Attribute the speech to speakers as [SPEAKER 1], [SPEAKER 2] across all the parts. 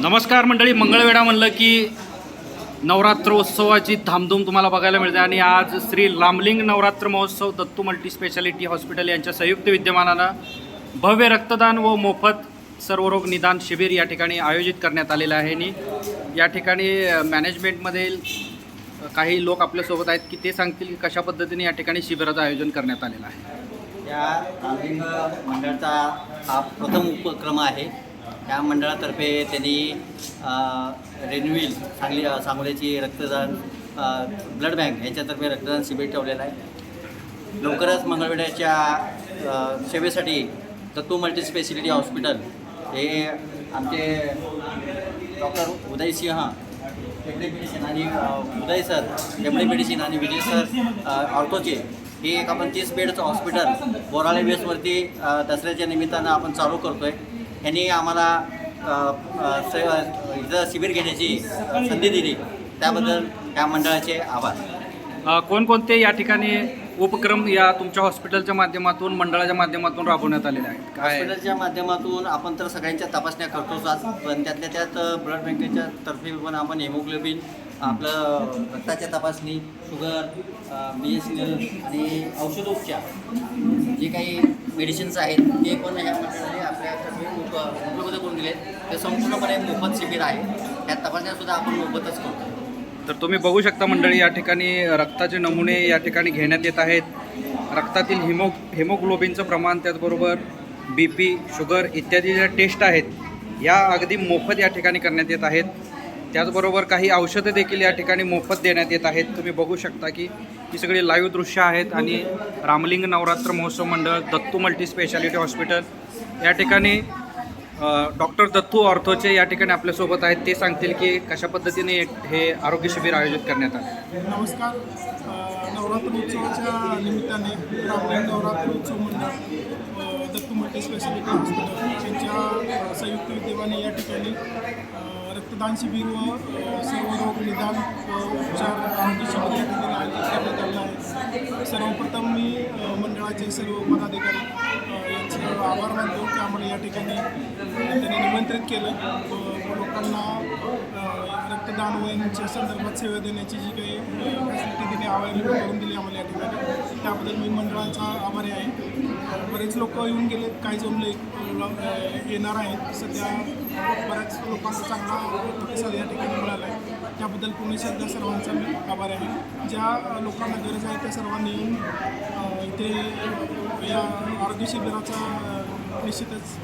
[SPEAKER 1] नमस्कार मंडळी मंगळवेढा म्हणलं की नवरात्रोत्सवाची धामधूम तुम्हाला बघायला मिळते आणि आज श्री रामलिंग नवरात्र महोत्सव दत्तू मल्टी स्पेशालिटी हॉस्पिटल यांच्या संयुक्त विद्यमानानं भव्य रक्तदान व मोफत सर्वरोग निदान शिबिर या ठिकाणी आयोजित करण्यात आलेलं आहे. आणि या ठिकाणी मॅनेजमेंटमधील काही लोक आपल्यासोबत आहेत की ते सांगतील की कशा पद्धतीने या ठिकाणी शिबिराचं आयोजन करण्यात आलेलं आहे.
[SPEAKER 2] या लांबलिंग मंडळाचा हा प्रथम उपक्रम आहे. या मंडळातर्फे त्यांनी रेन्युविल सांगली सांगोल्याची रक्तदान ब्लड बँक यांच्यातर्फे रक्तदान शिबिर ठेवलेलं आहे. लवकरच मंगळवेड्याच्या सेवेसाठी दत्तू मल्टी स्पेशालिटी हॉस्पिटल हे आमचे डॉक्टर उदय सिंह टेबडी मेडिसिन आणि उदय सर टेबडी मेडिसिन आणि विजय सर ऑर्थोचे हे एक आपण तीस बेडचं हॉस्पिटल बोराळे बेसवरती दसऱ्याच्या निमित्तानं आपण चालू करतो आहे यांनी आम्हाला स- इथं शिबिर घेण्याची संधी दिली. त्याबद्दल या मंडळाचे आभार.
[SPEAKER 1] कोणकोणते या ठिकाणी उपक्रम या तुमच्या हॉस्पिटलच्या माध्यमातून मंडळाच्या माध्यमातून राबवण्यात आलेले आहेत? काय
[SPEAKER 2] हॉस्पिटलच्या माध्यमातून आपण तर सगळ्यांच्या तपासण्या करतोच आज पण त्यातल्या त्यात ब्लड बँकेच्या तर्फे पण आपण हेमोग्लोबिन आपलं रक्ताच्या तपासणी शुगर बी एस आणि औषधोपचार जे काही मेडिसिन्स आहेत ते पण ह्या मंडळाने उपलब्ध करून दिले ते संपूर्णपणे मोफत शिबिर आहे. त्या तपासण्यासुद्धा आपण मोफतच करतो.
[SPEAKER 1] तर तुम्ही बघू शकता मंडळी या ठिकाणी रक्ताचे नमुने या ठिकाणी घेण्यात येत आहेत. रक्तातील हिमो हिमोग्लोबिनचं प्रमाण त्याचबरोबर बी पी शुगर इत्यादी ज्या टेस्ट आहेत या अगदी मोफत या ठिकाणी करण्यात येत आहेत. त्याचबरोबर काही औषधं देखील या ठिकाणी मोफत देण्यात येत आहेत. तुम्ही बघू शकता की ही सगळी लाईव्ह दृश्य आहेत आणि रामलिंग नवरात्र महोत्सव मंडळ दत्तू मल्टी स्पेशालिटी हॉस्पिटल या ठिकाणी डॉक्टर दत्तू ऑर्थोचे या ठिकाणी आपल्यासोबत आहेत. ते सांगतील की कशा पद्धतीने हे आरोग्य शिबिर आयोजित करण्यात आले.
[SPEAKER 3] नमस्कार. नवरात्र उत्सवाच्या निमित्ताने रामलिंग नवरात्रोत्सव मंडळ स्पेशालिटी हॉस्पिटल यांच्या संयुक्त विद्यमाने या ठिकाणी रक्तदान शिबिर व सर्व रोग निदान उपचार आरोग्य शिबिर या ठिकाणी आयोजित करण्यात आलं आहे. सर्वप्रथम मी मंडळाचे सर्व पदाधिकारी यांचे आभार मानतो. की आम्हाला या ठिकाणी त्यांनी निमंत्रित केलं. लोकांना रक्तदान व यांच्या संदर्भात सेवा देण्याची जी काही फॅसिलिटी त्यांनी अवेलेबल करून दिली आम्हाला या ठिकाणी. त्याबद्दल मी मंडळाचा आभारी आहे. बरेच लोक येऊन गेलेत काही जमले येणार आहेत. सध्या बऱ्याच लोकांचा चांगला प्रतिसाद या ठिकाणी मिळाला आहे. त्याबद्दल पुणे सध्या सर्वांचा मी आभारी आहे. ज्या लोकांना गरज आहे त्या सर्वांनी येऊन इथे या आरोग्य शिबिराचा निश्चितच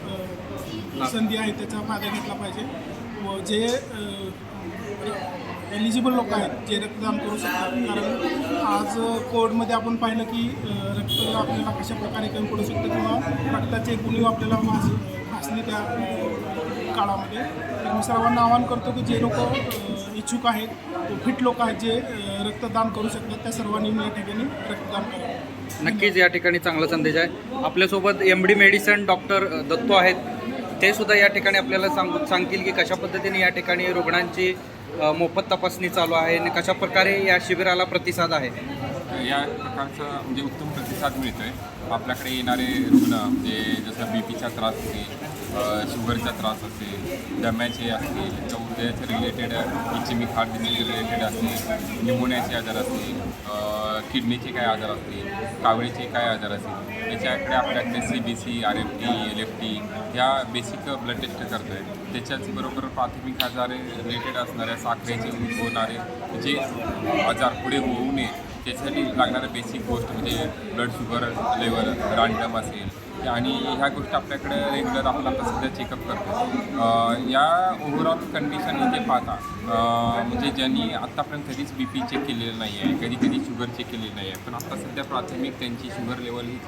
[SPEAKER 3] संधी आहे त्याचा फायदा घेतला पाहिजे. जे एलिजिबल लोक आहेत जे रक्तदान करू शकतात. कारण आज कोविडमध्ये आपण पाहिलं की रक्त आपल्याला कशा प्रकारे कमी पडू शकतं किंवा रक्ताचे गुन्हे आपल्याला भास भासले त्या काळामध्ये. तर मी सर्वांना आवाहन करतो की जे लोक इच्छुक आहेत फिट लोक आहेत जे रक्तदान करू शकतात त्या सर्वांनी या ठिकाणी रक्तदान करावं.
[SPEAKER 1] नक्कीच या ठिकाणी चांगला संदेश आहे. आपल्यासोबत M D medicine doctor Datto आहेत. ते सुद्धा या ठिकाणी आपल्याला सांग सांगतील की कशा पद्धतीने या ठिकाणी रुग्णांची मोफत तपासणी चालू आहे आणि कशा प्रकारे या शिबिराला प्रतिसाद आहे?
[SPEAKER 4] या प्रकारचा म्हणजे उत्तम प्रतिसाद मिळतो आहे आपल्याकडे येणारे रुग्ण म्हणजे जसं बी पीचा त्रास असेल शुगरचा त्रास असेल दम्याचे असतील किंवा हृदयाचे related ischemic heart disease related असतील निमोनियाचे आजार असतील किडनीचे काय आजार असतील कावळीचे काय आजार असतील त्याच्याकडे आपल्याकडे C B C R F T L F T ह्या बेसिक ब्लड टेस्ट करतो आहे त्याच्याचबरोबर प्राथमिक आजार रिलेटेड असणाऱ्या साखरेचे होणारे जे आजार पुढे होऊ नये त्यासाठी लागणारं बेसिक गोष्ट म्हणजे ब्लड शुगर लेवल रँडम असेल आणि ह्या गोष्टी आपल्याकडे रेग्युलर आपण आता सध्या चेकअप करतो या ओव्हरऑल कंडिशन इथे पाहता म्हणजे ज्यांनी आत्तापर्यंत कधीच बी पी चेक केलेलं नाही आहे कधी कधी शुगर चेक केलेली नाही आहे पण आता सध्या प्राथमिक त्यांची शुगर लेवल ही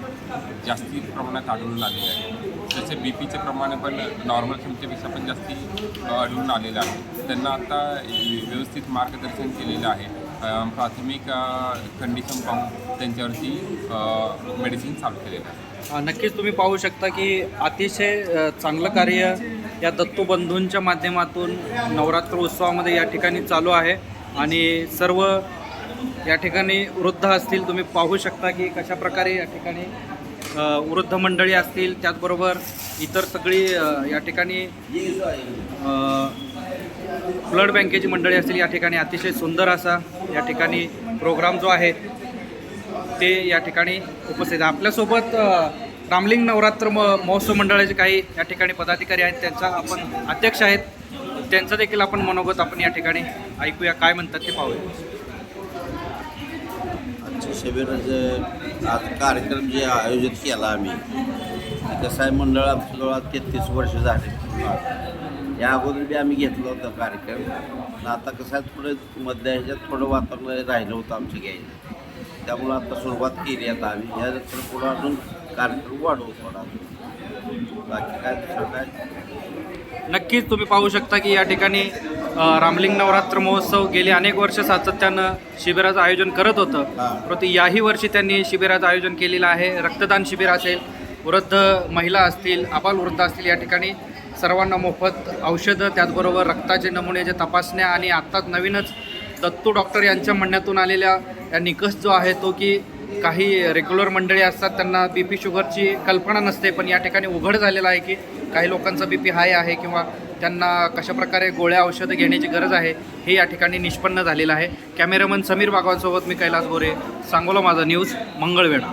[SPEAKER 4] जास्ती प्रमाणात आढळून आलेली आहे. तसे बी पीचं प्रमाण पण नॉर्मल क्षमतेपेक्षा पण जास्ती आढळून आलेलं आहे. त्यांना आता व्यवस्थित मार्गदर्शन केलेलं आहे. प्राथमिक कंडिशन पाहून त्यांच्यावरती मेडिसिन चालू केलेलं आहे.
[SPEAKER 1] नक्कीच तुम्ही पाहू शकता की अतिशय चांगलं कार्य या दत्तोबंधूंच्या माध्यमातून नवरात्र उत्सवामध्ये या ठिकाणी चालू आहे. आणि सर्व या ठिकाणी वृद्ध असतील तुम्ही पाहू शकता की कशा प्रकारे या ठिकाणी अ, वृद्ध मंडळी असतील. त्याचबरोबर इतर सगळी अ, या ठिकाणी अ, ब्लड बँकेची मंडळी असतील या ठिकाणी अतिशय सुंदर असा या ठिकाणी प्रोग्राम जो आहे ते या ठिकाणी उपस्थित आहे. आपल्यासोबत रामलिंग नवरात्र म महोत्सव मंडळाचे काही या ठिकाणी पदाधिकारी आहेत त्यांचा आपण अध्यक्ष आहेत. त्यांचं देखील आपण मनोगत आपण या ठिकाणी ऐकूया काय म्हणतात ते पाहूया.
[SPEAKER 5] आजच्या शिबिराचं आज कार्यक्रम जे आयोजित केला आम्ही कसं आहे मंडळ आमच्या जवळ तेहतीस वर्ष झाले. या अगोदर बी आम्ही घेतला होता कार्यक्रम. आता कसं आहे थोडं मध्य ह्याच्यात थोडं वातावरण राहिलं होतं आमचं घ्यायचं त्यामुळं आता सुरुवात केली आता आम्ही. ह्यानंतर पुढं अजून कार्यक्रम वाढवू थोडा. बाकी काय दुसरं काय?
[SPEAKER 1] नक्कीच तुम्ही पाहू शकता की या ठिकाणी रामलिंग नवरात्र महोत्सव गेले अनेक वर्ष सातत्यानं शिबिराचं आयोजन करत होतं. परंतु याही वर्षी त्यांनी शिबिराचं आयोजन केलेलं आहे. रक्तदान शिबिर असेल वृद्ध महिला असतील अबालवृद्ध असतील या ठिकाणी. सर्वांना मोफत औषधं त्याचबरोबर रक्ताचे नमुने जे तपासण्या आणि आत्ताच नवीनच दत्तू डॉक्टर यांच्या म्हणण्यातून आलेल्या या निकष जो आहे तो की काही रेग्युलर मंडळी असतात त्यांना बी पी शुगरची कल्पना नसते पण या ठिकाणी उघड झालेलं आहे की काही लोकांचा बी पी हाय आहे किंवा त्यांना कशाप्रकारे गोळ्या औषधं घेण्याची गरज आहे हे या ठिकाणी निष्पन्न झालेलं आहे. कॅमेरामन समीर बागवांसोबत मी कैलास गोरे सांगोला माझा न्यूज मंगळवेढा.